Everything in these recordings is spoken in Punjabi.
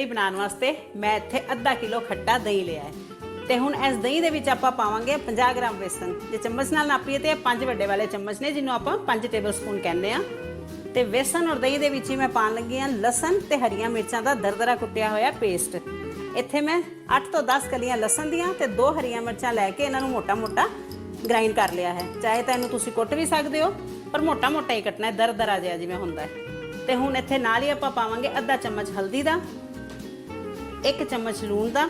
ਕੜੀ ਬਣਾਉਣ ਵਾਸਤੇ ਮੈਂ ਇੱਥੇ ਅੱਧਾ ਕਿਲੋ ਖੱਟਾ ਦਹੀਂ ਲਿਆ ਹੈ। ਤੇ ਹੁਣ ਇਸ ਦਹੀਂ ਦੇ ਵਿੱਚ ਆਪਾਂ ਪਾਵਾਂਗੇ 50 ਗ੍ਰਾਮ ਬੇਸਨ ਜੇ ਚਮਚ ਨਾਲ ਨਾਪੀਏ ਤੇ ਪੰਜ ਵੱਡੇ ਵਾਲੇ ਚਮਚ ਨੇ, ਜਿਹਨੂੰ ਆਪਾਂ 5 ਟੇਬਲਸਪੂਨ ਕਹਿੰਦੇ ਆ ਤੇ ਬੇਸਨ ਔਰ ਦਹੀਂ ਦੇ ਵਿੱਚ ਹੀ ਮੈਂ ਪਾਣ ਲੱਗੀ ਆ ਲਸਣ ਤੇ ਹਰੀਆਂ ਮਿਰਚਾਂ ਦਾ ਦਰਦਰਾ ਕੁੱਟਿਆ ਹੋਇਆ ਪੇਸਟ ਇੱਥੇ ਮੈਂ 8 ਤੋਂ 10 ਕਲੀਆਂ ਲਸਣ ਦੀਆਂ ਤੇ ਦੋ ਹਰੀਆਂ ਮਿਰਚਾਂ ਲੈ ਕੇ ਇਹਨਾਂ ਨੂੰ ਮੋਟਾ-ਮੋਟਾ ਗ੍ਰਾਈਂਡ ਕਰ ਲਿਆ ਹੈ। ਚਾਹੇ ਤਾਂ ਇਹਨੂੰ ਤੁਸੀਂ ਕੁੱਟ ਵੀ ਸਕਦੇ ਹੋ, ਪਰ ਮੋਟਾ-ਮੋਟਾ ਹੀ ਕੱਟਣਾ ਹੈ, ਦਰਦਰਾ ਜਿਹਾ ਜਿਵੇਂ ਹੁੰਦਾ ਹੈ। ਤੇ ਹੁਣ ਇੱਥੇ ਨਾਲ ਹੀ ਆਪਾਂ ਪਾਵਾਂਗੇ ਅੱਧਾ ਚਮਚ ਹਲਦੀ ਦਾ। ਇੱਕ ਚਮਚ ਲੂਣ ਦਾ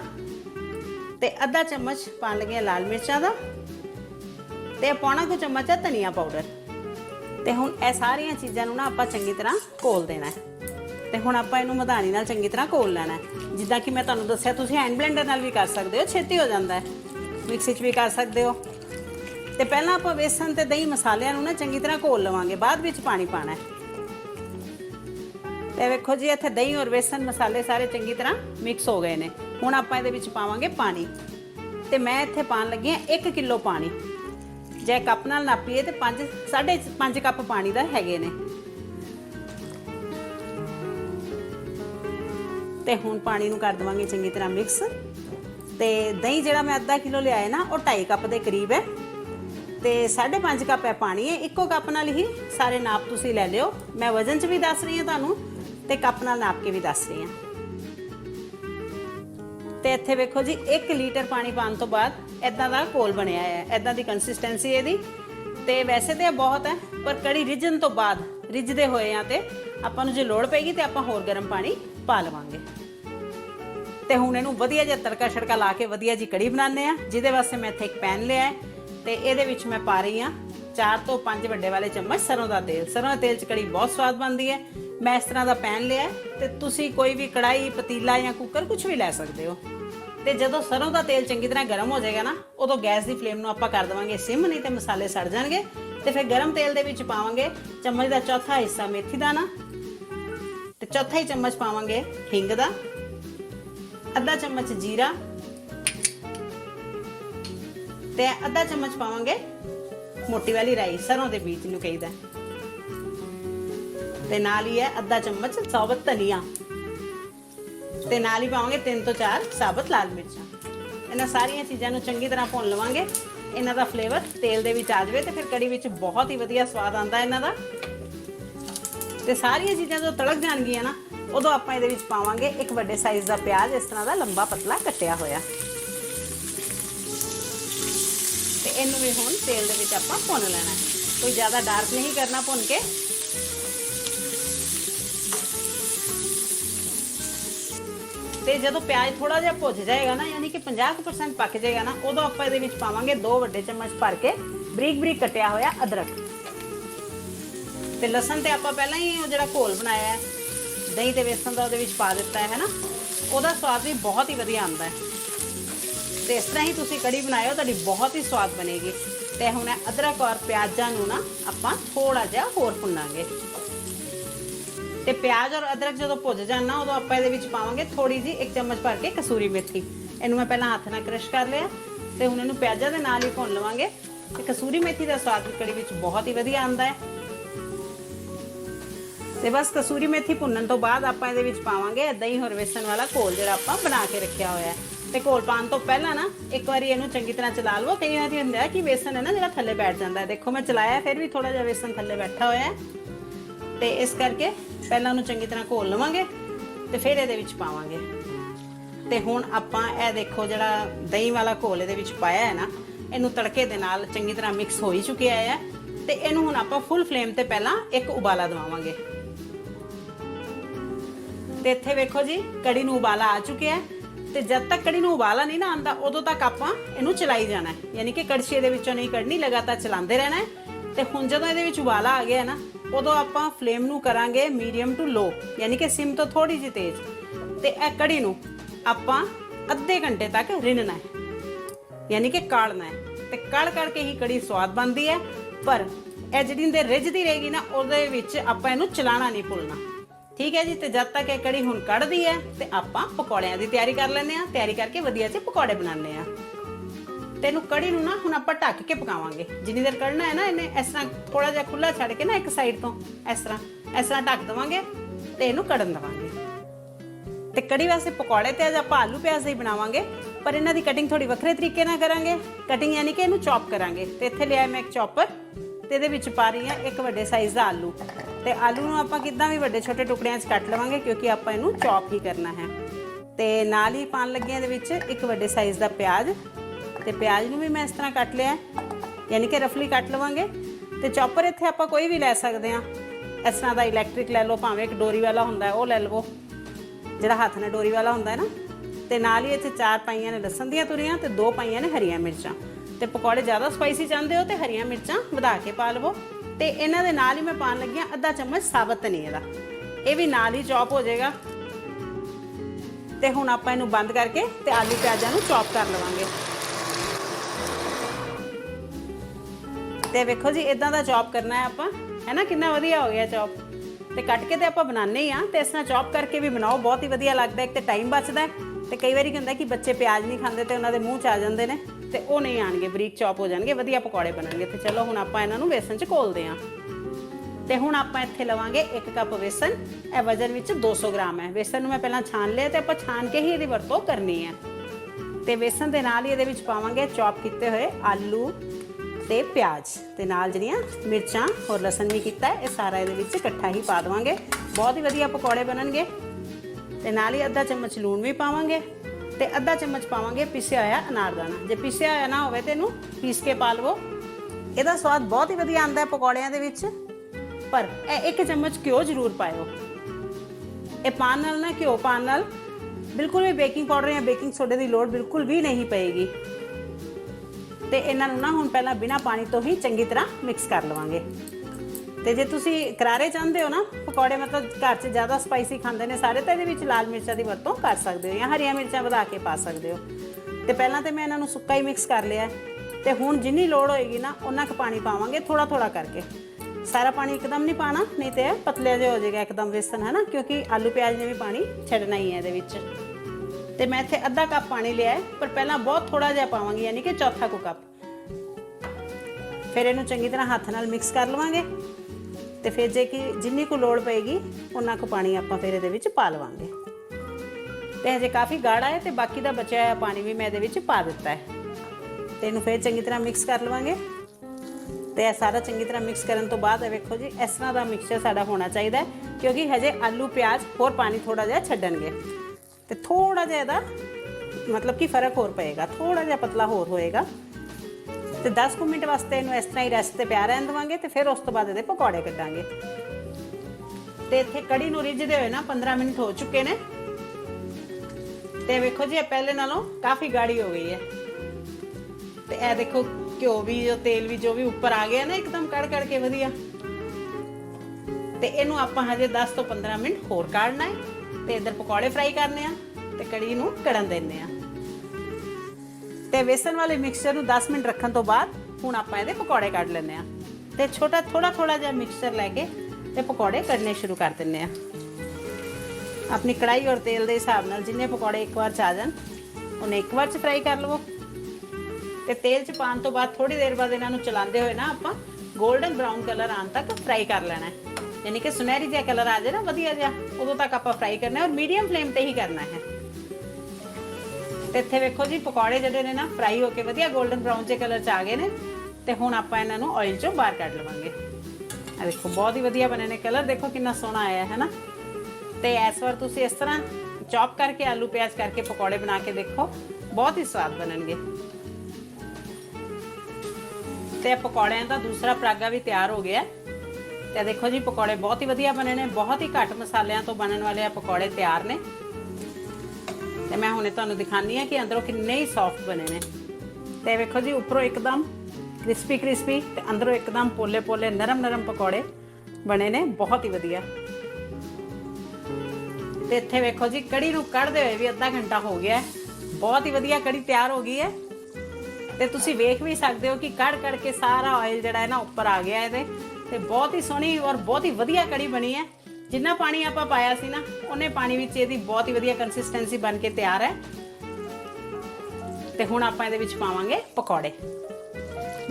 ਤੇ ਅੱਧਾ ਚਮਚ ਪਾਣ ਲੱਗੀਆਂ ਲਾਲ ਮਿਰਚਾਂ ਦਾ ਤੇ ਪੌਣਾ ਕੁ ਚਮਚ ਹੈ ਧਨੀਆ ਪਾਊਡਰ। ਤੇ ਹੁਣ ਇਹ ਸਾਰੀਆਂ ਚੀਜ਼ਾਂ ਨੂੰ ਨਾ ਆਪਾਂ ਚੰਗੀ ਤਰ੍ਹਾਂ ਘੋਲ ਦੇਣਾ ਹੈ। ਤੇ ਹੁਣ ਆਪਾਂ ਇਹਨੂੰ ਮਧਾਣੀ ਨਾਲ ਚੰਗੀ ਤਰ੍ਹਾਂ ਘੋਲ ਲੈਣਾ ਹੈ। ਜਿੱਦਾਂ ਕਿ ਮੈਂ ਤੁਹਾਨੂੰ ਦੱਸਿਆ, ਤੁਸੀਂ ਹੈਂਡ ਬਲੈਂਡਰ ਨਾਲ ਵੀ ਕਰ ਸਕਦੇ ਹੋ, ਛੇਤੀ ਹੋ ਜਾਂਦਾ ਹੈ। ਮਿਕਸੀ 'ਚ ਵੀ ਕਰ ਸਕਦੇ ਹੋ। ਤੇ ਪਹਿਲਾਂ ਆਪਾਂ ਵੇਸਣ ਤੇ ਦਹੀਂ ਮਸਾਲਿਆਂ ਨੂੰ ਨਾ ਚੰਗੀ ਤਰ੍ਹਾਂ ਘੋਲ ਲਵਾਂਗੇ, ਬਾਅਦ ਵਿੱਚ ਪਾਣੀ ਪਾਣਾ ਹੈ। ਤੇ ਵੇਖੋ ਜੀ, ਇੱਥੇ ਦਹੀਂ ਔਰ ਵੇਸਣ ਮਸਾਲੇ ਸਾਰੇ ਚੰਗੀ ਤਰ੍ਹਾਂ ਮਿਕਸ ਹੋ ਗਏ ਨੇ। ਹੁਣ ਆਪਾਂ ਇਹਦੇ ਵਿੱਚ ਪਾਵਾਂਗੇ ਪਾਣੀ। ਤੇ ਮੈਂ ਇੱਥੇ ਪਾਣ ਲੱਗੀ ਹਾਂ 1 ਕਿਲੋ ਪਾਣੀ। ਜੇ ਕੱਪ ਨਾਲ ਨਾਪੀਏ ਤੇ 5 5.5 ਕੱਪ ਪਾਣੀ ਦਾ ਹੈਗੇ ਨੇ। ਤੇ ਹੁਣ ਪਾਣੀ ਨੂੰ ਕਰ ਦਵਾਂਗੇ ਚੰਗੀ ਤਰ੍ਹਾਂ ਮਿਕਸ ਤੇ ਦਹੀਂ ਜਿਹੜਾ ਮੈਂ ਅੱਧਾ ਕਿਲੋ ਲਿਆਇਆ ਨਾ, ਉਹ 2.5 ਕੱਪ ਦੇ ਕਰੀਬ ਹੈ। ਤੇ 5.5 ਕੱਪ ਹੈ ਪਾਣੀ। ਹੈ ਇੱਕੋ ਕੱਪ ਨਾਲ ਹੀ ਸਾਰੇ ਨਾਪ ਤੁਸੀਂ ਲੈ ਲਿਓ। ਮੈਂ ਵਜ਼ਨ 'ਚ ਵੀ ਦੱਸ ਰਹੀ ਹਾਂ ਤੁਹਾਨੂੰ। ਤੇ ਕੱਪ ਨਾਲ ਨਾਪ ਕੇ ਵੀ ਦੱਸ ਰਹੀ ਹਾਂ। ਤੇ ਇੱਥੇ ਵੇਖੋ ਜੀ 1 ਲੀਟਰ ਪਾਣੀ ਪਾਣ ਤੋਂ ਬਾਅਦ ਇਦਾਂ ਦਾ ਘੋਲ ਬਣਿਆ ਹੈ। ਇਦਾਂ ਦੀ ਕੰਸਿਸਟੈਂਸੀ ਇਹਦੀ। ਤੇ ਵੈਸੇ ਤੇ ਇਹ ਬਹੁਤ ਹੈ, ਪਰ ਕੜੀ ਰਿੱਝਣ ਤੋਂ ਬਾਅਦ ਰਿੱਝਦੇ ਹੋਏ ਆ ਤੇ ਆਪਾਂ ਨੂੰ ਜੇ ਲੋੜ ਪੈਗੀ ਤੇ ਆਪਾਂ ਹੋਰ ਗਰਮ ਪਾਣੀ ਪਾ ਲਵਾਂਗੇ। ਤੇ ਹੁਣ ਇਹਨੂੰ ਵਧੀਆ ਜਿਹਾ ਤੜਕਾ ਛੜਕਾ ਲਾ ਕੇ ਵਧੀਆ ਜੀ ਕੜੀ ਬਣਾਉਂਦੇ ਆ ਜਿਹਦੇ ਵਾਸਤੇ ਮੈਂ ਇੱਥੇ ਇੱਕ ਪੈਨ ਲਿਆ ਹੈ। ਤੇ ਇਹਦੇ ਵਿੱਚ ਮੈਂ ਪਾ ਰਹੀ ਆ 4 ਤੋਂ 5 ਵੱਡੇ ਵਾਲੇ ਚਮਚ ਸਰੋਂ ਦਾ ਤੇਲ। ਸਰੋਂ ਦਾ ਤੇਲ ਚ ਕੜੀ ਬਹੁਤ ਸਵਾਦ ਬਣਦੀ ਹੈ। ਮੈਂ ਇਸ ਤਰ੍ਹਾਂ ਦਾ ਪੈਨ ਲਿਆ ਹੈ ਤੇ ਤੁਸੀਂ ਕੋਈ ਵੀ ਕੜਾਈ ਪਤੀਲਾ ਜਾਂ ਕੁੱਕਰ ਕੁਝ ਵੀ ਲੈ ਸਕਦੇ ਹੋ। ਤੇ ਜਦੋਂ ਸਰੋਂ ਦਾ ਤੇਲ ਚੰਗੀ ਤਰ੍ਹਾਂ ਗਰਮ ਹੋ ਜਾਏਗਾ ਨਾ, ਉਦੋਂ ਗੈਸ ਦੀ ਫਲੇਮ ਨੂੰ ਆਪਾਂ ਕਰ ਦੇਵਾਂਗੇ ਸਿਮ, ਨਹੀਂ ਤੇ ਮਸਾਲੇ ਸੜ ਜਾਣਗੇ। ਤੇ ਫਿਰ ਗਰਮ ਤੇਲ ਦੇ ਵਿੱਚ ਪਾਵਾਂਗੇ ਚਮਚ ਦਾ ਚੌਥਾ ਹਿੱਸਾ ਮੇਥੀ ਦਾਣਾ ਤੇ ਚੌਥਾ ਹੀ ਚਮਚ ਪਾਵਾਂਗੇ ਹਿੰਗ ਦਾ, ਅੱਧਾ ਚਮਚ ਜੀਰਾ ਤੇ ਅੱਧਾ ਚਮਚ ਪਾਵਾਂਗੇ ਮੋਟੀ ਵਾਲੀ ਰਾਈ, ਸਰੋਂ ਦੇ ਬੀਜ ਨੂੰ ਕਹੀਦਾ ਤੇ ਨਾਲ ਹੀ ਹੈ ਅੱਧਾ ਚਮਚ ਸਾਬਤ ਧਨੀਆ। ਤੇ ਨਾਲ ਹੀ ਪਾਵਾਂਗੇ ਤਿੰਨ ਤੋਂ ਚਾਰ ਸਾਬਤ ਲਾਲ ਮਿਰਚਾਂ। ਇਹਨਾਂ ਸਾਰੀਆਂ ਚੀਜ਼ਾਂ ਨੂੰ ਚੰਗੀ ਤਰ੍ਹਾਂ ਭੁੰਨ ਲਵਾਂਗੇ। ਇਹਨਾਂ ਦਾ ਫਲੇਵਰ ਤੇਲ ਦੇ ਵਿੱਚ ਆ ਜਾਵੇ ਤੇ ਫਿਰ ਕੜੀ ਵਿੱਚ ਬਹੁਤ ਹੀ ਵਧੀਆ ਸਵਾਦ ਆਉਂਦਾ ਇਹਨਾਂ ਦਾ। ਤੇ ਸਾਰੀਆਂ ਚੀਜ਼ਾਂ ਜਦੋਂ ਤੜਕ ਜਾਣਗੀਆਂ ਨਾ, ਉਦੋਂ ਆਪਾਂ ਇਹਦੇ ਵਿੱਚ ਪਾਵਾਂਗੇ ਇੱਕ ਵੱਡੇ ਸਾਈਜ਼ ਦਾ ਪਿਆਜ਼, ਇਸ ਤਰ੍ਹਾਂ ਦਾ ਲੰਬਾ ਪਤਲਾ ਕੱਟਿਆ ਹੋਇਆ। ਤੇ ਇਹਨੂੰ ਵੀ ਹੁਣ ਤੇਲ ਦੇ ਵਿੱਚ ਆਪਾਂ ਭੁੰਨ ਲੈਣਾ ਕੋਈ ਜ਼ਿਆਦਾ ਡਾਰਕ ਨਹੀਂ ਕਰਨਾ ਭੁੰਨ ਕੇ। ਤੇ ਜਦੋਂ ਪਿਆਜ਼ ਥੋੜਾ ਜਿਹਾ ਭੁੱਜ ਜਾਏਗਾ ਨਾ, ਯਾਨੀ ਕਿ 50% ਪੱਕ ਜਾਏਗਾ ਨਾ, ਉਦੋਂ ਆਪਾਂ ਇਹਦੇ ਵਿੱਚ ਪਾਵਾਂਗੇ ਦੋ ਵੱਡੇ ਚਮਚ ਭਰ ਕੇ ਬਰੀਕ ਬਰੀਕ ਕੱਟਿਆ ਹੋਇਆ ਅਦਰਕ। ਤੇ ਲਸਣ ਤੇ ਆਪਾਂ ਪਹਿਲਾਂ ਹੀ ਉਹ ਜਿਹੜਾ ਘੋਲ ਬਣਾਇਆ ਹੈ, ਦਹੀਂ ਤੇ ਵੇਸਣ ਦਾ ਉਹਦੇ ਵਿੱਚ ਪਾ ਦਿੱਤਾ ਹੈ ਨਾ, ਉਹਦਾ ਸਵਾਦ ਵੀ ਬਹੁਤ ਹੀ ਵਧੀਆ ਆਉਂਦਾ ਹੈ। ਤੇ ਇਸ ਤਰ੍ਹਾਂ ਹੀ ਤੁਸੀਂ ਕੜੀ ਬਣਾਇਓ, ਤੁਹਾਡੀ ਬਹੁਤ ਹੀ ਸਵਾਦ ਬਣੇਗੀ। ਤੇ ਹੁਣ ਅਦਰਕ ਔਰ ਪਿਆਜ਼ਾਂ ਨੂੰ ਨਾ ਆਪਾਂ ਥੋੜਾ ਜਿਹਾ ਹੋਰ ਭੁੰਨਾਂਗੇ। ਤੇ ਪਿਆਜ਼ ਔਰ ਅਦਰਕ ਜਦੋਂ ਭੁੱਜ ਜਾਣ ਨਾ ਉਦੋਂ ਆਪਾਂ ਇਹਦੇ ਵਿੱਚ ਪਾਵਾਂਗੇ ਥੋੜੀ ਜੀ ਇੱਕ ਚਮਚ ਭਰ ਕੇ ਕਸੂਰੀ ਮੇਥੀ। ਇਹਨੂੰ ਮੈਂ ਪਹਿਲਾਂ ਹੱਥ ਨਾਲ ਕ੍ਰਸ਼ ਕਰ ਲਿਆ ਤੇ ਹੁਣ ਇਹਨੂੰ ਪਿਆਜ਼ਾਂ ਦੇ ਨਾਲ ਹੀ ਭੁੰਨ ਲਵਾਂਗੇ। ਤੇ ਕਸੂਰੀ ਮੇਥੀ ਦਾ ਸਵਾਦ ਵੀ ਕੜੀ ਵਿੱਚ ਬਹੁਤ ਹੀ ਵਧੀਆ ਆਉਂਦਾ ਹੈ। ਤੇ ਬਸ ਕਸੂਰੀ ਮੇਥੀ ਭੁੰਨਣ ਤੋਂ ਬਾਅਦ ਆਪਾਂ ਇਹਦੇ ਵਿੱਚ ਪਾਵਾਂਗੇ ਦਹੀਂ ਹੋਰ ਵੇਸਣ ਵਾਲਾ ਘੋਲ ਜਿਹੜਾ ਆਪਾਂ ਬਣਾ ਕੇ ਰੱਖਿਆ ਹੋਇਆ ਹੈ। ਤੇ ਘੋਲ ਪਾਉਣ ਤੋਂ ਪਹਿਲਾਂ ਨਾ, ਇੱਕ ਵਾਰੀ ਇਹਨੂੰ ਚੰਗੀ ਤਰ੍ਹਾਂ ਚਲਾ ਲਵੋ। ਕਈ ਵਾਰੀ ਹੁੰਦਾ ਕਿ ਵੇਸਣ ਹੈ ਨਾ ਜਿਹੜਾ ਥੱਲੇ ਬੈਠ ਜਾਂਦਾ ਹੈ। ਦੇਖੋ ਮੈਂ ਚਲਾਇਆ, ਫਿਰ ਵੀ ਥੋੜਾ ਜਿਹਾ ਵੇਸਣ ਥੱਲੇ ਬੈਠਾ ਹੋਇਆ ਹੈ। ਤੇ ਇਸ ਕਰਕੇ ਪਹਿਲਾਂ ਉਹਨੂੰ ਚੰਗੀ ਤਰ੍ਹਾਂ ਘੋਲ ਲਵਾਂਗੇ ਤੇ ਫਿਰ ਇਹਦੇ ਵਿੱਚ ਪਾਵਾਂਗੇ। ਤੇ ਹੁਣ ਆਪਾਂ ਇਹ ਦੇਖੋ ਜਿਹੜਾ ਦਹੀਂ ਵਾਲਾ ਘੋਲ ਇਹਦੇ ਵਿੱਚ ਪਾਇਆ ਹੈ ਨਾ, ਇਹਨੂੰ ਤੜਕੇ ਦੇ ਨਾਲ ਚੰਗੀ ਤਰ੍ਹਾਂ ਮਿਕਸ ਹੋ ਚੁੱਕਿਆ ਹੈ ਤੇ ਇਹਨੂੰ ਹੁਣ ਆਪਾਂ ਫੁੱਲ ਫਲੇਮ ਤੇ ਪਹਿਲਾਂ ਇੱਕ ਉਬਾਲਾ ਦਵਾਵਾਂਗੇ। ਤੇ ਇੱਥੇ ਵੇਖੋ ਜੀ, ਕੜੀ ਨੂੰ ਉਬਾਲਾ ਆ ਚੁੱਕਿਆ ਹੈ ਤੇ ਜਦ ਤੱਕ ਕੜੀ ਨੂੰ ਉਬਾਲਾ ਨਹੀਂ ਨਾ ਆਂਦਾ ਉਦੋਂ ਤੱਕ ਆਪਾਂ ਇਹਨੂੰ ਚਲਾਈ ਜਾਣਾ ਹੈ। ਯਾਨੀ ਕਿ ਕੜਛੀ ਦੇ ਵਿੱਚੋਂ ਨਹੀਂ ਕੱਢਣੀ, ਲਗਾਤਾਰ ਚਲਾਉਂਦੇ ਰਹਿਣਾ ਹੈ। ਤੇ ਹੁਣ ਜਦੋਂ ਇਹਦੇ ਵਿੱਚ ਉਬਾਲਾ ਆ ਗਿਆ ਨਾ ਉਦੋਂ ਆਪਾਂ ਫਲੇਮ ਨੂੰ ਕਰਾਂਗੇ ਮੀਡੀਅਮ ਟੂ ਲੋ ਯਾਨੀ ਕਿ ਸਿਮ ਤੋਂ ਥੋੜੀ ਜਿਹੀ ਤੇਜ਼। ਤੇ ਇਹ ਕੜੀ ਨੂੰ ਆਪਾਂ ਅੱਧੇ ਘੰਟੇ ਤੱਕ ਰਿੰਨਣਾ ਹੈ, ਯਾਨੀ ਕਿ ਕਾੜਨਾ ਹੈ। ਤੇ ਕੜ ਕਰਕੇ ਹੀ ਕੜੀ ਸਵਾਦ ਬਣਦੀ ਹੈ, ਪਰ ਇਹ ਜਿਹੜੀ ਦੇ ਰਿੱਝਦੀ ਰਹੇਗੀ ਨਾ, ਉਹਦੇ ਵਿੱਚ ਆਪਾਂ ਇਹਨੂੰ ਚਲਾਣਾ ਨਹੀਂ ਭੁੱਲਣਾ। ਠੀਕ ਹੈ ਜੀ? ਤੇ ਜਦ ਤੱਕ ਇਹ ਕੜੀ ਹੁਣ ਕੱਢਦੀ ਹੈ, ਤੇ ਆਪਾਂ ਪਕੌੜਿਆਂ ਦੀ ਤਿਆਰੀ ਕਰ ਲੈਂਦੇ ਆ ਤਿਆਰੀ ਕਰਕੇ ਵਧੀਆ ਜਿਹੇ ਪਕੌੜੇ ਬਣਾਉਂਦੇ ਆ ਤੇ ਇਹਨੂੰ ਕੜੀ ਨੂੰ ਨਾ ਹੁਣ ਆਪਾਂ ਢੱਕ ਕੇ ਪਕਾਵਾਂਗੇ। ਜਿੰਨੀ ਦੇਰ ਕੜਨਾ ਹੈ ਨਾ, ਇਹਨੇ ਇਸ ਤਰ੍ਹਾਂ ਥੋੜਾ ਜਿਹਾ ਖੁੱਲਾ ਛੱਡ ਕੇ ਨਾ ਇੱਕ ਸਾਈਡ ਤੋਂ ਇਸ ਤਰ੍ਹਾਂ ਇਸ ਤਰ੍ਹਾਂ ਢੱਕ ਦਵਾਂਗੇ ਤੇ ਇਹਨੂੰ ਕੜਨ ਦਵਾਂਗੇ। ਤੇ ਕੜੀ ਵਾਸਤੇ ਪਕੌੜੇ ਤੇ ਅੱਜ ਆਪਾਂ ਆਲੂ ਪਿਆਜ਼ ਦੇ ਹੀ ਬਣਾਵਾਂਗੇ, ਪਰ ਇਹਨਾਂ ਦੀ ਕਟਿੰਗ ਥੋੜੀ ਵੱਖਰੇ ਤਰੀਕੇ ਨਾਲ ਕਰਾਂਗੇ। ਕਟਿੰਗ ਯਾਨੀ ਕਿ ਇਹਨੂੰ ਚੌਪ ਕਰਾਂਗੇ। ਤੇ ਇੱਥੇ ਲਿਆ ਮੈਂ ਇੱਕ ਚੌਪਰ ਤੇ ਇਹਦੇ ਵਿੱਚ ਪਾ ਰਹੀ ਹਾਂ ਇੱਕ ਵੱਡੇ ਸਾਈਜ਼ ਦਾ ਆਲੂ। ਤੇ ਆਲੂ ਨੂੰ ਆਪਾਂ ਕਿੱਦਾਂ ਵੀ ਵੱਡੇ ਛੋਟੇ ਟੁਕੜਿਆਂ 'ਚ ਕੱਟ ਲਵਾਂਗੇ, ਕਿਉਂਕਿ ਆਪਾਂ ਇਹਨੂੰ ਚੌਪ ਹੀ ਕਰਨਾ ਹੈ। ਤੇ ਨਾਲ ਹੀ ਪਾਣ ਲੱਗੇ ਹਾਂ ਇਹਦੇ ਵਿੱਚ ਇੱਕ ਵੱਡੇ ਸਾਈਜ਼ ਦਾ ਪਿਆਜ਼ ਤੇ ਪਿਆਜ਼ ਨੂੰ ਵੀ ਮੈਂ ਇਸ ਤਰ੍ਹਾਂ ਕੱਟ ਲਿਆ ਯਾਨੀ ਕਿ ਰਫਲੀ ਕੱਟ ਲਵਾਂਗੇ। ਤੇ ਚੌਪਰ ਇੱਥੇ ਆਪਾਂ ਕੋਈ ਵੀ ਲੈ ਸਕਦੇ ਹਾਂ। ਇਸ ਤਰ੍ਹਾਂ ਦਾ ਇਲੈਕਟ੍ਰਿਕ ਲੈ ਲਓ, ਭਾਵੇਂ ਇੱਕ ਡੋਰੀ ਵਾਲਾ ਹੁੰਦਾ ਉਹ ਲੈ ਲਵੋ। ਜਿਹੜਾ ਹੱਥ ਨਾਲ ਡੋਰੀ ਵਾਲਾ ਹੁੰਦਾ ਹੈ ਨਾ। ਤੇ ਨਾਲ ਹੀ ਇੱਥੇ ਚਾਰ ਪਾਈਆਂ ਨੇ ਲਸਣ ਦੀਆਂ ਤੁਰੀਆਂ ਤੇ ਦੋ ਪਾਈਆਂ ਨੇ ਹਰੀਆਂ ਮਿਰਚਾਂ। ਤੇ ਪਕੌੜੇ ਜ਼ਿਆਦਾ ਸਪਾਈਸੀ ਚਾਹੁੰਦੇ ਹੋ ਤੇ ਹਰੀਆਂ ਮਿਰਚਾਂ ਵਧਾ ਕੇ ਪਾ ਲਵੋ। ਤੇ ਇਹਨਾਂ ਦੇ ਨਾਲ ਹੀ ਮੈਂ ਪਾਣ ਲੱਗੀ ਹਾਂ ਅੱਧਾ ਚਮਚ ਸਾਬਤ ਧਨੀਏ ਦਾ। ਇਹ ਵੀ ਨਾਲ ਹੀ ਚੌਪ ਹੋ ਜਾਏਗਾ। ਤੇ ਹੁਣ ਆਪਾਂ ਇਹਨੂੰ ਬੰਦ ਕਰਕੇ ਤੇ ਆਲੂ ਪਿਆਜ਼ਾਂ ਨੂੰ ਚੌਪ ਕਰ ਲਵਾਂਗੇ। ਤੇ ਵੇਖੋ ਜੀ ਇਦਾਂ ਦਾ ਚੌਪ ਕਰਨਾ ਹੈ ਆਪਾਂ। ਹੈ ਨਾ ਕਿੰਨਾ ਵਧੀਆ ਹੋ ਗਿਆ ਚੌਪ ਤੇ ਕੱਟ ਕੇ ਤੇ ਆਪਾਂ ਬਣਾਉਂਦੇ ਹੀ ਆ ਤੇ ਇਸ ਤਰ੍ਹਾਂ ਚੌਪ ਕਰਕੇ ਵੀ ਬਣਾਓ। ਬਹੁਤ ਹੀ ਵਧੀਆ ਲੱਗਦਾ। ਇੱਕ ਤੇ ਟਾਈਮ ਬਚਦਾ ਹੈ ਤੇ ਕਈ ਵਾਰੀ ਕੀ ਹੁੰਦਾ ਕਿ ਬੱਚੇ ਪਿਆਜ਼ ਨਹੀਂ ਖਾਂਦੇ ਤੇ ਉਹਨਾਂ ਦੇ ਮੂੰਹ 'ਚ ਆ ਜਾਂਦੇ ਨੇ ਤੇ ਉਹ ਨਹੀਂ ਆਣਗੇ। ਬਰੀਕ ਚੌਪ ਹੋ ਜਾਣਗੇ, ਵਧੀਆ ਪਕੌੜੇ ਬਣਨਗੇ। ਤੇ ਚਲੋ, ਹੁਣ ਆਪਾਂ ਇਹਨਾਂ ਨੂੰ ਵੇਸਣ 'ਚ ਘੋਲਦੇ ਆਂ ਤੇ ਹੁਣ ਆਪਾਂ ਇੱਥੇ ਲਵਾਂਗੇ 1 ਕੱਪ ਵੇਸਣ। ਇਹ ਵਜ਼ਨ ਵਿੱਚ 200 ਗ੍ਰਾਮ ਹੈ। ਵੇਸਣ ਨੂੰ ਮੈਂ ਪਹਿਲਾਂ ਛਾਣ ਲਿਆ ਤੇ ਆਪਾਂ ਛਾਣ ਕੇ ਹੀ ਇਹਦੀ ਵਰਤੋਂ ਕਰਨੀ ਹੈ। ਤੇ ਵੇਸਣ ਦੇ ਨਾਲ ਹੀ ਇਹਦੇ ਵਿੱਚ ਪਾਵਾਂਗੇ ਚੌਪ ਕੀਤੇ ਹੋਏ ਆਲੂ ਤੇ ਪਿਆਜ਼ ਤੇ ਨਾਲ ਜਿਹੜੀਆਂ ਮਿਰਚਾਂ ਔਰ ਲਸਣ ਵੀ ਕੀਤਾ ਇਹ ਸਾਰਾ ਇਹਦੇ ਵਿੱਚ ਇਕੱਠਾ ਹੀ ਪਾ ਦੇਵਾਂਗੇ। ਬਹੁਤ ਹੀ ਵਧੀਆ ਪਕੌੜੇ ਬਣਨਗੇ। ਤੇ ਨਾਲ ਹੀ ਅੱਧਾ ਚਮਚ ਲੂਣ ਵੀ ਪਾਵਾਂਗੇ। ਤੇ ਅੱਧਾ ਚਮਚ ਪਾਵਾਂਗੇ ਪਿਸਿਆ ਹੋਇਆ ਅਨਾਰਦਾਨਾ ਜੇ ਪਿਸਿਆ ਹੋਇਆ ਨਾ ਹੋਵੇ ਤੇ ਇਹਨੂੰ ਪੀਸ ਕੇ ਪਾ ਲਵੋ। ਇਹਦਾ ਸਵਾਦ ਬਹੁਤ ਹੀ ਵਧੀਆ ਆਉਂਦਾ ਹੈ ਪਕੌੜਿਆਂ ਦੇ ਵਿੱਚ। ਪਰ ਇਹ ਇੱਕ ਚਮਚ ਘਿਓ ਜ਼ਰੂਰ ਪਾਇਓ। ਇਹ ਪਾਣ ਨਾਲ ਨਾ ਘਿਓ ਪਾਣ ਨਾਲ ਬਿਲਕੁਲ ਵੀ ਬੇਕਿੰਗ ਪਾਊਡਰ ਜਾਂ ਬੇਕਿੰਗ ਸੋਡੇ ਦੀ ਲੋੜ ਬਿਲਕੁਲ ਵੀ ਨਹੀਂ ਪਏਗੀ। ਤੇ ਇਹਨਾਂ ਨੂੰ ਨਾ ਹੁਣ ਪਹਿਲਾਂ ਬਿਨਾ ਪਾਣੀ ਤੋਂ ਹੀ ਚੰਗੀ ਤਰ੍ਹਾਂ ਮਿਕਸ ਕਰ ਲਵਾਂਗੇ। ਤੇ ਜੇ ਤੁਸੀਂ ਕਰਾਰੇ ਚਾਹੁੰਦੇ ਹੋ ਨਾ, ਪਕੌੜੇ ਮਤਲਬ ਘਰ 'ਚ ਜ਼ਿਆਦਾ ਸਪਾਈਸੀ ਖਾਂਦੇ ਨੇ ਸਾਰੇ, ਤਾਂ ਇਹਦੇ ਵਿੱਚ ਲਾਲ ਮਿਰਚਾਂ ਦੀ ਵਰਤੋਂ ਕਰ ਸਕਦੇ ਹੋ ਜਾਂ ਹਰੀਆਂ ਮਿਰਚਾਂ ਵਧਾ ਕੇ ਪਾ ਸਕਦੇ ਹੋ। ਤੇ ਪਹਿਲਾਂ ਤੇ ਮੈਂ ਇਹਨਾਂ ਨੂੰ ਸੁੱਕਾ ਹੀ ਮਿਕਸ ਕਰ ਲਿਆ ਹੈ। ਤੇ ਹੁਣ ਜਿੰਨੀ ਲੋੜ ਹੋਏਗੀ ਨਾ ਉਹਨਾਂ ਕੁ ਪਾਣੀ ਪਾਵਾਂਗੇ ਥੋੜਾ ਥੋੜਾ ਕਰਕੇ। ਸਾਰਾ ਪਾਣੀ ਇੱਕਦਮ ਨਹੀਂ ਪਾਣਾ, ਨਹੀਂ ਤੇ ਇਹ ਪਤਲੇ ਜਿਹਾ ਹੋ ਜਾਏਗਾ ਇੱਕਦਮ ਵੇਸਣ ਹੈ ਨਾ ਕਿਉਂਕਿ ਆਲੂ ਪਿਆਜ਼ ਨੇ ਵੀ ਪਾਣੀ ਛੱਡਣਾ ਹੀ ਹੈ ਇਹਦੇ ਵਿੱਚ। ਤੇ ਮੈਂ ਇੱਥੇ ਅੱਧਾ ਕੱਪ ਪਾਣੀ ਲਿਆ ਹੈ, ਪਰ ਪਹਿਲਾਂ ਬਹੁਤ ਥੋੜਾ ਜਿਹਾ ਪਾਵਾਂਗੀ, ਯਾਨੀ ਕਿ ਚੌਥਾ ਕੁ ਕੱਪ। ਫਿਰ ਇਹਨੂੰ ਚੰਗੀ ਤਰ੍ਹਾਂ ਹੱਥ ਨਾਲ ਮਿਕਸ ਕਰ ਲਵਾਂਗੇ ਤੇ ਫਿਰ ਜੇ ਕਿ ਜਿੰਨੀ ਕੁ ਲੋੜ ਪਏਗੀ ਉਨਾ ਕੁ ਪਾਣੀ ਆਪਾਂ ਫਿਰ ਇਹਦੇ ਵਿੱਚ ਪਾ ਲਵਾਂਗੇ। ਤੇ ਹਜੇ ਕਾਫੀ ਗਾੜਾ ਹੈ ਤੇ ਬਾਕੀ ਦਾ ਬਚਿਆ ਹੋਇਆ ਪਾਣੀ ਵੀ ਮੈਂ ਇਹਦੇ ਵਿੱਚ ਪਾ ਦਿੱਤਾ ਹੈ। ਤੇ ਇਹਨੂੰ ਫਿਰ ਚੰਗੀ ਤਰ੍ਹਾਂ ਮਿਕਸ ਕਰ ਲਵਾਂਗੇ। ਤੇ ਇਹ ਸਾਰਾ ਚੰਗੀ ਤਰ੍ਹਾਂ ਮਿਕਸ ਕਰਨ ਤੋਂ ਬਾਅਦ, ਇਹ ਵੇਖੋ ਜੀ, ਇਸ ਤਰ੍ਹਾਂ ਦਾ ਮਿਕਸਚਰ ਸਾਡਾ ਹੋਣਾ ਚਾਹੀਦਾ ਕਿਉਂਕਿ ਹਜੇ ਆਲੂ, ਪਿਆਜ਼, ਹੋਰ ਪਾਣੀ ਥੋੜਾ ਜਿਹਾ ਛੱਡਣਗੇ। ਤੇ ਥੋੜਾ ਜਿਹਾ ਇਹਦਾ ਮਤਲਬ ਕਿ ਫ਼ਰਕ ਹੋਰ ਪਏਗਾ ਥੋੜਾ ਜਿਹਾ ਪਤਲਾ ਹੋਰ ਹੋਏਗਾ। ਤੇ 10 ਮਿੰਟ ਵਾਸਤੇ ਇਹਨੂੰ ਇਸ ਤਰ੍ਹਾਂ ਹੀ ਰੈਸਟ ਤੇ ਪਿਆ ਰਹਿਣ ਦੇਵਾਂਗੇ ਤੇ ਫਿਰ ਉਸ ਤੋਂ ਬਾਅਦ ਇਹਦੇ ਪਕੌੜੇ ਕੱਢਾਂਗੇ। ਤੇ ਇੱਥੇ ਕੜੀ ਨੂੰ ਰਿੱਝਦੇ ਹੋਏ ਨਾ 15 ਮਿੰਟ ਹੋ ਚੁੱਕੇ ਨੇ। ਤੇ ਵੇਖੋ ਜੀ, ਇਹ ਪਹਿਲੇ ਨਾਲੋਂ ਕਾਫੀ ਗਾੜੀ ਹੋ ਗਈ ਹੈ। ਤੇ ਇਹ ਦੇਖੋ ਘਿਓ ਵੀ ਜੋ ਤੇਲ ਵੀ ਜੋ ਵੀ ਉੱਪਰ ਆ ਗਿਆ ਨਾ, ਇੱਕਦਮ ਕੜ ਕੜ ਕੇ ਵਧੀਆ। ਤੇ ਇਹਨੂੰ ਆਪਾਂ ਹਜੇ 10 ਤੋਂ 15 ਮਿੰਟ ਹੋਰ ਕਾੜਨਾ ਹੈ। ਤੇ ਇਧਰ ਪਕੌੜੇ ਫਰਾਈ ਕਰਨੇ ਆ ਤੇ ਕੜੀ ਨੂੰ ਕੜਨ ਦੇਣੇ ਆ। ਤੇ ਵੇਸਣ ਵਾਲੇ ਮਿਕਸਚਰ ਨੂੰ 10 ਮਿੰਟ ਰੱਖਣ ਤੋਂ ਬਾਅਦ ਹੁਣ ਆਪਾਂ ਇਹਦੇ ਪਕੌੜੇ ਕੱਢ ਲੈਣੇ ਆ। ਤੇ ਛੋਟਾ ਥੋੜਾ ਥੋੜਾ ਜਿਹਾ ਮਿਕਸਚਰ ਲੈ ਕੇ ਤੇ ਪਕੌੜੇ ਕੱਢਨੇ ਸ਼ੁਰੂ ਕਰ ਦਿੰਨੇ ਆ। ਆਪਣੀ ਕੜਾਈ ਔਰ ਤੇਲ ਦੇ ਹਿਸਾਬ ਨਾਲ ਜਿੰਨੇ ਪਕੌੜੇ ਇੱਕ ਵਾਰ ਚ ਆ ਜਾਣ, ਉਹਨੇ ਇੱਕ ਵਾਰ ਚ ਫਰਾਈ ਕਰ ਲਵੋ। ਤੇ ਤੇਲ ਚ ਪਾਉਣ ਤੋਂ ਬਾਅਦ ਥੋੜੀ ਦੇਰ ਬਾਅਦ ਇਹਨਾਂ ਨੂੰ ਚਲਾਉਂਦੇ ਹੋਏ ਨਾ ਆਪਾਂ 골ਡਨ ਬ੍ਰਾਊਨ ਕਲਰ ਆਉਣ ਤੱਕ ਫਰਾਈ ਕਰ ਲੈਣਾ ਹੈ। ਯਾਨੀ ਕਿ ਸੁਨਹਿਰੀ ਜਿਹਾ ਕਲਰ ਆ ਜਾਏ ਨਾ ਵਧੀਆ ਜਿਹਾ ਉਦੋਂ ਤੱਕ ਆਪਾਂ ਫਰਾਈ ਕਰਨਾ ਹੈ ਔਰ ਮੀਡੀਅਮ ਫਲੇਮ ਤੇ ਹੀ ਕਰਨਾ ਹੈ ਤੇ ਇੱਥੇ ਵੇਖੋ ਜੀ ਪਕੌੜੇ ਜਿਹੜੇ ਨੇ ਨਾ ਫਰਾਈ ਹੋ ਕੇ ਵਧੀਆ 골ਡਨ ਬ੍ਰਾਊਨ ਜਿਹੇ ਕਲਰ ਚ ਆ ਗਏ ਨੇ ਤੇ ਹੁਣ ਆਪਾਂ ਇਹਨਾਂ ਨੂੰ ਆਇਲ ਚੋਂ ਬਾਹਰ ਕੱਢ ਲਵਾਂਗੇ ਆ ਦੇਖੋ ਬਹੁਤ ਹੀ ਵਧੀਆ ਬਣੇ ਨੇ ਕਲਰ ਦੇਖੋ ਕਿੰਨਾ ਸੋਹਣਾ ਆਇਆ ਹੈ ਨਾ ਤੇ ਇਸ ਵਾਰ ਤੁਸੀਂ ਇਸ ਤਰ੍ਹਾਂ ਚੌਪ ਕਰਕੇ ਆਲੂ ਪਿਆਜ਼ ਕਰਕੇ ਪਕੌੜੇ ਬਣਾ ਕੇ ਦੇਖੋ ਬਹੁਤ ਹੀ ਸਵਾਦ ਬਣਨਗੇ ਤੇ ਪਕੌੜਿਆਂ ਦਾ ਦੂਸਰਾ ਪਰਾਗਾ ਵੀ ਤਿਆਰ ਹੋ ਗਿਆ ਤੇ ਦੇਖੋ ਜੀ, ਪਕੌੜੇ ਬਹੁਤ ਹੀ ਵਧੀਆ ਬਣੇ ਨੇ, ਬਹੁਤ ਹੀ ਘੱਟ ਮਸਾਲਿਆਂ ਤੋਂ ਬਣਨ ਵਾਲੇ ਆ ਪਕੌੜੇ ਤਿਆਰ ਨੇ। ਤੇ ਮੈਂ ਹੁਣੇ ਤੁਹਾਨੂੰ ਦਿਖਾਨੀ ਆ ਕਿ ਅੰਦਰੋਂ ਕਿੰਨੇ ਹੀ ਸੌਫਟ ਬਣੇ ਨੇ। ਤੇ ਵੇਖੋ ਜੀ, ਉੱਪਰੋਂ ਇੱਕਦਮ ਕ੍ਰਿਸਪੀ ਕ੍ਰਿਸਪੀ ਤੇ ਅੰਦਰੋਂ ਇੱਕਦਮ ਪੋਲੇ ਪੋਲੇ, ਨਰਮ ਨਰਮ ਪਕੌੜੇ ਬਣੇ ਨੇ, ਬਹੁਤ ਹੀ ਵਧੀਆ। ਤੇ ਇੱਥੇ ਵੇਖੋ ਜੀ, ਕੜੀ ਨੂੰ ਕੱਢਦੇ ਹੋਏ ਵੀ ਅੱਧਾ ਘੰਟਾ ਹੋ ਗਿਆ ਬਹੁਤ ਹੀ ਵਧੀਆ ਕੜੀ ਤਿਆਰ ਹੋ ਗਈ ਹੈ। ਤੇ ਤੁਸੀਂ ਵੇਖ ਵੀ ਸਕਦੇ ਹੋ ਕਿ ਕੜ ਕੜ ਕੇ ਸਾਰਾ ਆਇਲ ਜਿਹੜਾ ਹੈ ਨਾ, ਉੱਪਰ ਆ ਗਿਆ ਇਹਦੇ। ਤੇ ਬਹੁਤ ਹੀ ਸੋਹਣੀ ਔਰ ਬਹੁਤ ਹੀ ਵਧੀਆ ਕੜੀ ਬਣੀ ਹੈ। ਜਿੰਨਾ ਪਾਣੀ ਆਪਾਂ ਪਾਇਆ ਸੀ ਨਾ, ਉਹਨੇ ਪਾਣੀ ਵਿੱਚ ਇਹਦੀ ਬਹੁਤ ਹੀ ਵਧੀਆ ਕੰਸਿਸਟੈਂਸੀ ਬਣ ਕੇ ਤਿਆਰ ਹੈ। ਤੇ ਹੁਣ ਆਪਾਂ ਇਹਦੇ ਵਿੱਚ ਪਾਵਾਂਗੇ ਪਕੌੜੇ।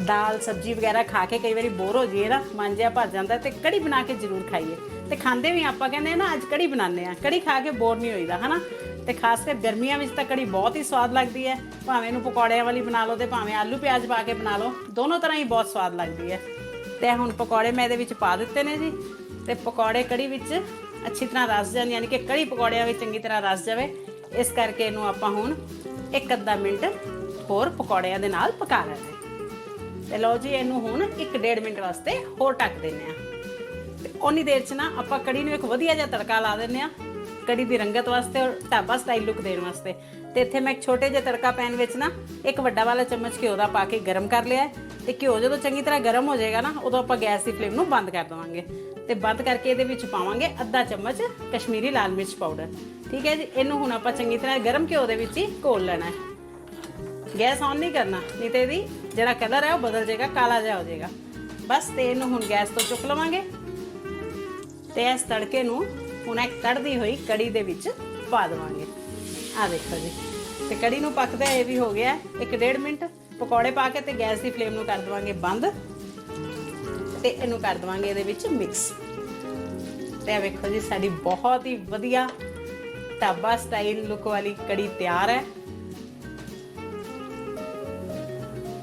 ਦਾਲ, ਸਬਜ਼ੀ ਵਗੈਰਾ ਖਾ ਕੇ ਕਈ ਵਾਰੀ ਬੋਰ ਹੋ ਜਾਈਏ ਨਾ ਮਨ ਜਿਹਾ ਭਰ ਜਾਂਦਾ ਤੇ ਕੜੀ ਬਣਾ ਕੇ ਜ਼ਰੂਰ ਖਾਈਏ। ਤੇ ਖਾਂਦੇ ਵੀ ਆਪਾਂ ਕਹਿੰਦੇ ਨਾ, ਅੱਜ ਕੜੀ ਬਣਾਉਂਦੇ ਆ ਕੜੀ ਖਾ ਕੇ ਬੋਰ ਨਹੀਂ ਹੋਈਦਾ, ਹਨਾ? ਤੇ ਖਾਸ ਕਰ ਗਰਮੀਆਂ ਵਿੱਚ ਤਾਂ ਕੜੀ ਬਹੁਤ ਹੀ ਸਵਾਦ ਲੱਗਦੀ ਹੈ। ਭਾਵੇਂ ਇਹਨੂੰ ਪਕੌੜਿਆਂ ਵਾਲੀ ਬਣਾ ਲਓ ਤੇ ਭਾਵੇਂ ਆਲੂ ਪਿਆਜ਼ ਪਾ ਕੇ ਬਣਾ ਲਓ, ਦੋਨੋਂ ਤਰ੍ਹਾਂ ਹੀ ਬਹੁਤ ਸਵਾਦ ਲੱਗਦੀ ਹੈ। ਤੇ ਹੁਣ ਪਕੌੜੇ ਮੈਂ ਇਹਦੇ ਵਿੱਚ ਪਾ ਦਿੱਤੇ ਨੇ ਜੀ। ਤੇ ਪਕੌੜੇ ਕੜੀ ਵਿੱਚ ਅੱਛੀ ਤਰ੍ਹਾਂ ਰਸ ਜਾਣ, ਯਾਨੀ ਕਿ ਕੜੀ ਪਕੌੜਿਆਂ ਵਿੱਚ ਚੰਗੀ ਤਰ੍ਹਾਂ ਰਸ ਜਾਵੇ। ਇਸ ਕਰਕੇ ਇਹਨੂੰ ਆਪਾਂ ਹੁਣ ਇੱਕ ਅੱਧਾ ਮਿੰਟ ਹੋਰ ਪਕੌੜਿਆਂ ਦੇ ਨਾਲ ਪਕਾ ਲੈਣਾ ਹੈ। ਤੇ ਲਓ ਜੀ, ਇਹਨੂੰ ਹੁਣ 1.5 ਮਿੰਟ ਵਾਸਤੇ ਹੋਰ ਢੱਕ ਦਿੰਨੇ ਆ ਤੇ ਉਨੀ ਦੇਰ ਚ ਨਾ ਆਪਾਂ ਕੜੀ ਨੂੰ ਇੱਕ ਵਧੀਆ ਜਿਹਾ ਤੜਕਾ ਲਾ ਦਿੰਨੇ ਆ ਕੜੀ ਦੀ ਰੰਗਤ ਵਾਸਤੇ ਔਰ ਢਾਬਾ ਸਟਾਈਲ ਲੁੱਕ ਦੇਣ ਵਾਸਤੇ। ਤੇ ਇੱਥੇ ਮੈਂ ਇੱਕ ਛੋਟੇ ਜਿਹੇ ਤੜਕਾ ਪੈਨ ਵਿੱਚ ਨਾ ਇੱਕ ਵੱਡਾ ਵਾਲਾ ਚਮਚ ਘਿਓ ਦਾ ਪਾ ਕੇ ਗਰਮ ਕਰ ਲਿਆ ਹੈ। ਤੇ ਘਿਓ ਜਦੋਂ ਚੰਗੀ ਤਰ੍ਹਾਂ ਗਰਮ ਹੋ ਜਾਏਗਾ ਨਾ, ਉਦੋਂ ਆਪਾਂ ਗੈਸ ਦੀ ਫਲੇਮ ਨੂੰ ਬੰਦ ਕਰ ਦਵਾਂਗੇ। ਤੇ ਬੰਦ ਕਰਕੇ ਇਹਦੇ ਵਿੱਚ ਪਾਵਾਂਗੇ ਅੱਧਾ ਚਮਚ ਕਸ਼ਮੀਰੀ ਲਾਲ ਮਿਰਚ ਪਾਊਡਰ। ਠੀਕ ਹੈ ਜੀ? ਇਹਨੂੰ ਹੁਣ ਆਪਾਂ ਚੰਗੀ ਤਰ੍ਹਾਂ ਗਰਮ ਘਿਓ ਦੇ ਵਿੱਚ ਹੀ ਘੋਲ ਲੈਣਾ ਹੈ। ਗੈਸ ਔਨ ਨਹੀਂ ਕਰਨਾ, ਨਹੀਂ ਤੇ ਇਹਦੀ ਜਿਹੜਾ ਕਲਰ ਹੈ ਉਹ ਬਦਲ ਜਾਏਗਾ, ਕਾਲਾ ਜਿਹਾ ਹੋ ਜਾਏਗਾ। ਬਸ ਤੇ ਇਹਨੂੰ ਹੁਣ ਗੈਸ ਤੋਂ ਚੁੱਕ ਲਵਾਂਗੇ। ਤੇ ਇਸ ਤੜਕੇ ਨੂੰ ਹੁਣ ਇੱਕ ਕੜਦੀ ਹੋਈ ਕੜੀ ਦੇ ਵਿੱਚ ਪਾ ਦੇਵਾਂਗੇ। ਆ ਦੇਖੋ ਜੀ। ਤੇ ਕੜੀ ਨੂੰ ਪੱਕਦਾ ਇਹ ਵੀ ਹੋ ਗਿਆ ਇੱਕ ਡੇਢ ਮਿੰਟ। ਪਕੌੜੇ ਪਾ ਕੇ ਤੇ ਗੈਸ ਦੀ ਫਲੇਮ ਨੂੰ ਕਰ ਦੇਵਾਂਗੇ ਬੰਦ। ਤੇ ਇਹਨੂੰ ਕਰ ਦੇਵਾਂਗੇ ਇਹਦੇ ਵਿੱਚ ਮਿਕਸ। ਤੇ ਆ ਵੇਖੋ ਜੀ, ਸਾਡੀ ਬਹੁਤ ਹੀ ਵਧੀਆ ਢਾਬਾ ਸਟਾਈਲ ਲੁੱਕ ਵਾਲੀ ਕੜੀ ਤਿਆਰ ਹੈ।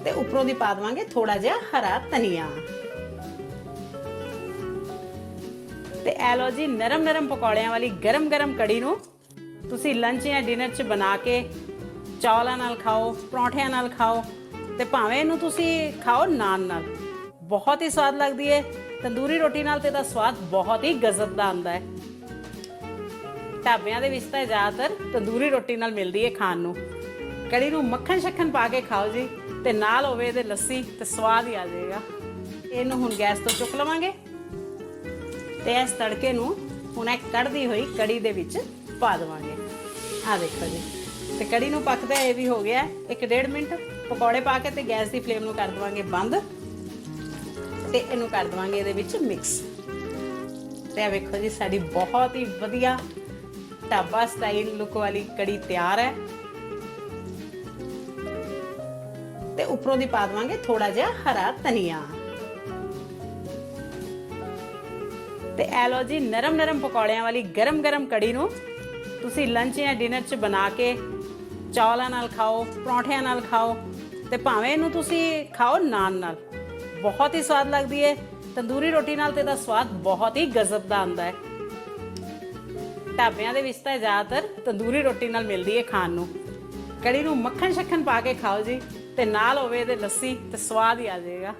ਤੇ ਉੱਪਰੋਂ ਦੀ ਪਾ ਦੇਵਾਂਗੇ ਥੋੜਾ ਜਿਹਾ ਹਰਾ ਧਨੀਆ। ਤੇ ਐ ਲੋ ਜੀ ਨਰਮ ਨਰਮ ਪਕੌੜਿਆਂ ਵਾਲੀ ਗਰਮ ਗਰਮ ਕੜੀ ਨੂੰ ਤੁਸੀਂ ਲੰਚ ਜਾਂ ਡਿਨਰ 'ਚ ਬਣਾ ਕੇ ਚੌਲਾਂ ਨਾਲ ਖਾਓ, ਪਰੌਂਠਿਆਂ ਨਾਲ ਖਾਓ ਤੇ ਭਾਵੇਂ ਇਹਨੂੰ ਤੁਸੀਂ ਖਾਓ ਨਾਨ ਨਾਲ। ਬਹੁਤ ਹੀ ਸਵਾਦ ਲੱਗਦੀ ਹੈ ਤੰਦੂਰੀ ਰੋਟੀ ਨਾਲ ਤੇ ਦਾ ਸਵਾਦ ਬਹੁਤ ਹੀ ਗਜ਼ਬ ਦਾ ਆਉਂਦਾ ਹੈ ਢਾਬਿਆਂ ਦੇ ਵਿੱਚ ਤਾਂ ਜ਼ਿਆਦਾਤਰ ਤੰਦੂਰੀ ਰੋਟੀ ਨਾਲ ਮਿਲਦੀ ਹੈ ਖਾਣ ਨੂੰ। ਕੜੀ ਨੂੰ ਮੱਖਣ ਸ਼ੱਖਣ ਪਾ ਕੇ ਖਾਓ ਜੀ ਤੇ ਨਾਲ ਹੋਵੇ ਇਹਦੇ ਲੱਸੀ ਤੇ ਸਵਾਦ ਹੀ ਆ ਜਾਏਗਾ। ਇਹਨੂੰ ਹੁਣ ਗੈਸ ਤੋਂ ਚੁੱਕ ਲਵਾਂਗੇ। ਤੇ ਇਸ ਤੜਕੇ ਨੂੰ ਹੁਣ ਇਹ ਕੜਦੀ ਹੋਈ ਕੜੀ ਦੇ ਵਿੱਚ ਪਾ ਦੇਵਾਂਗੇ। ਆ ਦੇਖੋ ਜੀ। ਤੇ ਕੜੀ ਨੂੰ ਪੱਕਦਾ ਇਹ ਵੀ ਹੋ ਗਿਆ। ਇੱਕ ਡੇਢ ਮਿੰਟ ਪਕੌੜੇ ਪਾ ਕੇ ਤੇ ਗੈਸ ਦੀ ਫਲੇਮ ਨੂੰ ਕਰ ਦੇਵਾਂਗੇ ਬੰਦ। ਤੇ ਇਹਨੂੰ ਕਰ ਦੇਵਾਂਗੇ ਇਹਦੇ ਵਿੱਚ ਮਿਕਸ। ਤੇ ਆ ਵੇਖੋ ਜੀ, ਸਾਡੀ ਬਹੁਤ ਹੀ ਵਧੀਆ ਢਾਬਾ ਸਟਾਈਲ ਲੁੱਕ ਵਾਲੀ ਕੜੀ ਤਿਆਰ ਹੈ। ਤੇ ਉੱਪਰੋਂ ਦੀ ਪਾ ਦੇਵਾਂਗੇ ਥੋੜਾ ਜਿਹਾ ਹਰਾ ਧਨੀਆ। ਤੇ ਐ ਲੋ ਜੀ ਨਰਮ ਨਰਮ ਪਕੌੜਿਆਂ ਵਾਲੀ ਗਰਮ ਗਰਮ ਕੜੀ ਨੂੰ ਤੁਸੀਂ ਲੰਚ ਜਾਂ ਡਿਨਰ 'ਚ ਬਣਾ ਕੇ ਚੌਲਾਂ ਨਾਲ ਖਾਓ, ਪਰੌਂਠਿਆਂ ਨਾਲ ਖਾਓ ਤੇ ਭਾਵੇਂ ਇਹਨੂੰ ਤੁਸੀਂ ਖਾਓ ਨਾਨ ਨਾਲ। ਬਹੁਤ ਹੀ ਸਵਾਦ ਲੱਗਦੀ ਹੈ ਤੰਦੂਰੀ ਰੋਟੀ ਨਾਲ ਤੇ ਦਾ ਸਵਾਦ ਬਹੁਤ ਹੀ ਗਜ਼ਬ ਦਾ ਆਉਂਦਾ ਹੈ ਢਾਬਿਆਂ ਦੇ ਵਿੱਚ ਤਾਂ ਜ਼ਿਆਦਾਤਰ ਤੰਦੂਰੀ ਰੋਟੀ ਨਾਲ ਮਿਲਦੀ ਹੈ ਖਾਣ ਨੂੰ। ਕੜੀ ਨੂੰ ਮੱਖਣ ਸ਼ੱਖਣ ਪਾ ਕੇ ਖਾਓ ਜੀ ਤੇ ਨਾਲ ਹੋਵੇ ਇਹਦੇ ਲੱਸੀ ਤੇ ਸਵਾਦ ਹੀ ਆ ਜਾਏਗਾ।